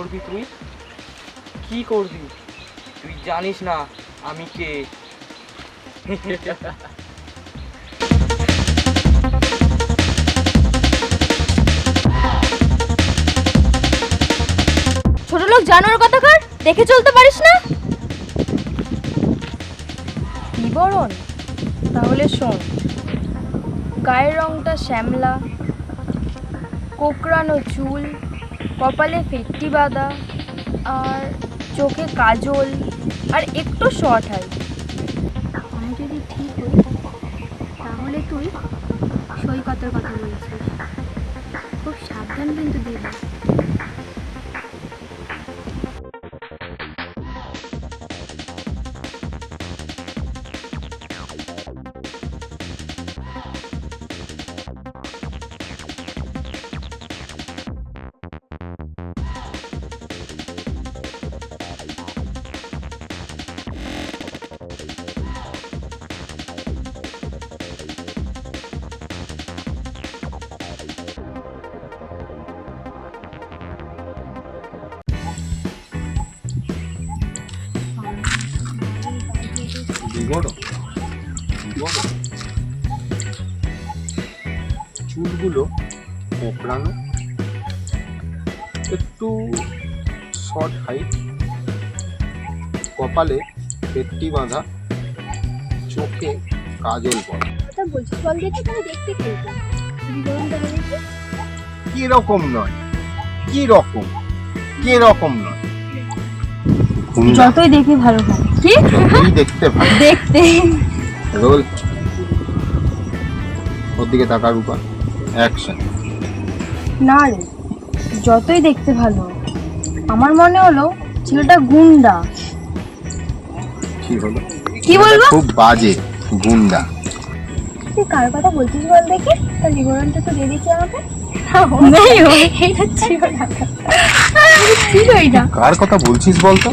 কি করবি তুই? কি করবি? তুই জানিস না আমি কে। ছোট লোক জানোয়ার কথা কর দেখে চলতে পারিস না। বিবরণ তাহলে শোন। গায়ের রংটা শ্যামলা কোকড়ানো চুল কপালে ফেটটি বাঁধা, আর চোখে কাজল, আর একটু শর্ট হয় আমি যদি ঠিক হই তাহলে তুই সৈকতের কথা বলছিস। খুব সাবধান কিন্তু দিবি বিবরণ চুলগুলো কোঁকড়ানো। একটু শর্ট হাইট কপালে পেট্টি বাঁধা। চোখে কাজল পড়া। কথা বলছিস বল দেখে তাহলে দেখতে কেমন বিবরণ তাহলে কি কি রকম নয়। কি রকম কি রকম নয়। যতই দেখি ভালো হয়। কি? দেখতে ভালো। দেখতে। রোল। ওর দিকে তাকার উপর। অ্যাকশন না রে যতই দেখতে ভালো আমার মনে হলো ছেলেটা গুন্ডা। কি হলো? কি বলব? খুব বাজে গুন্ডা। তুই কার কথা বলছিস বল দেখে? তার বিবরণটা তো দিয়ে দিচ্ছি আমাকে। কার কথা বলছিস বলতো?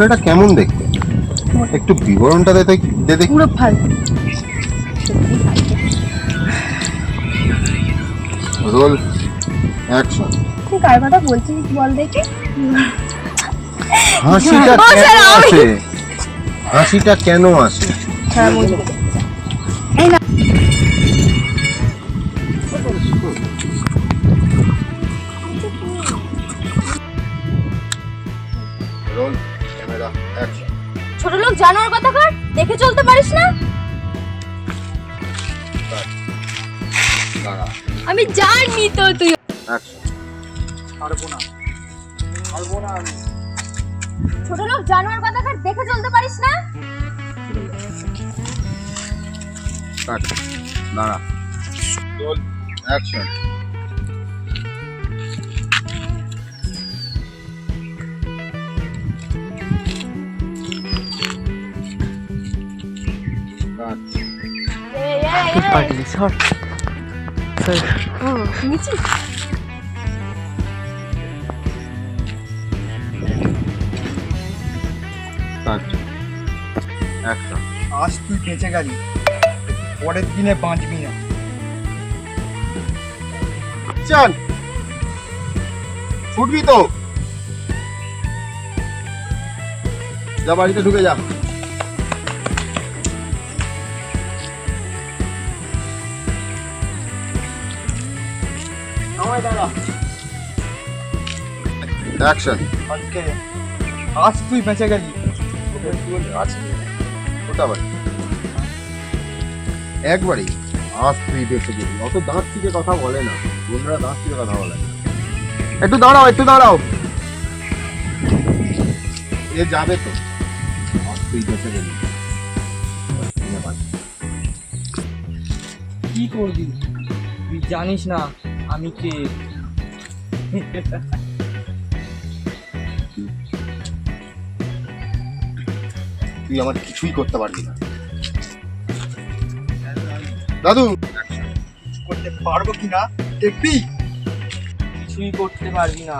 ছেলেটা কেমন দেখতে? একটু বিবরণটা দে তো- দে দেখি। পুরো ফালতু রোল অ্যাকশন তুই কার কথা বলছিস বল দেখি। হাসিটা কেন আসে? হাসিটা কেন আসে? হ্যাঁ জানোয়ার কথা কর দেখে চলতে পারিস না? আমি জানি তো তুই পারব না। পারব না আমি। ছোট লোক জানোয়ার কথা কর দেখে চলতে পারিস না? কাট। দাঁড়া। রোল অ্যাকশন পারলি সর অ্যাকশন আজ তুই বেঁচে গেলি। পরের দিনে বাঁচবি না। চল। ছুটবি তো। যা বাড়িতে ঢুকে যা। দাঁড়া। অ্যাকশন আজকে আজ তুই বেঁচে গেলি। ওটা একবারই আজ তুই বেঁচে গেলি। অত দাঁত থেকে কথা বলে না। বন্ধুরা দাঁত থেকে কথা বলে। না। একটু দাঁড়াও একটু দাঁড়াও। এ যাবে তো। আজ তুই বেঁচে গেলি। কি করবি? তুই জানিস না আমি কে তুই আমার কিছুই করতে পারবি না। দাদু! করতে পারব কি না? দেখবি? কিছুই করতে পারবি না?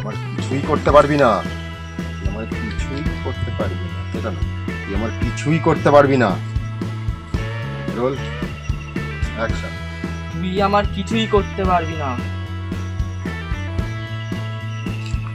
আমার কিছুই করতে পারবি না। আমার কিছুই করতে পারবি না। সেটা না তুই আমার কিছুই করতে পারবি না। রোল অ্যাকশন তুই আমার কিছুই করতে পারবি না।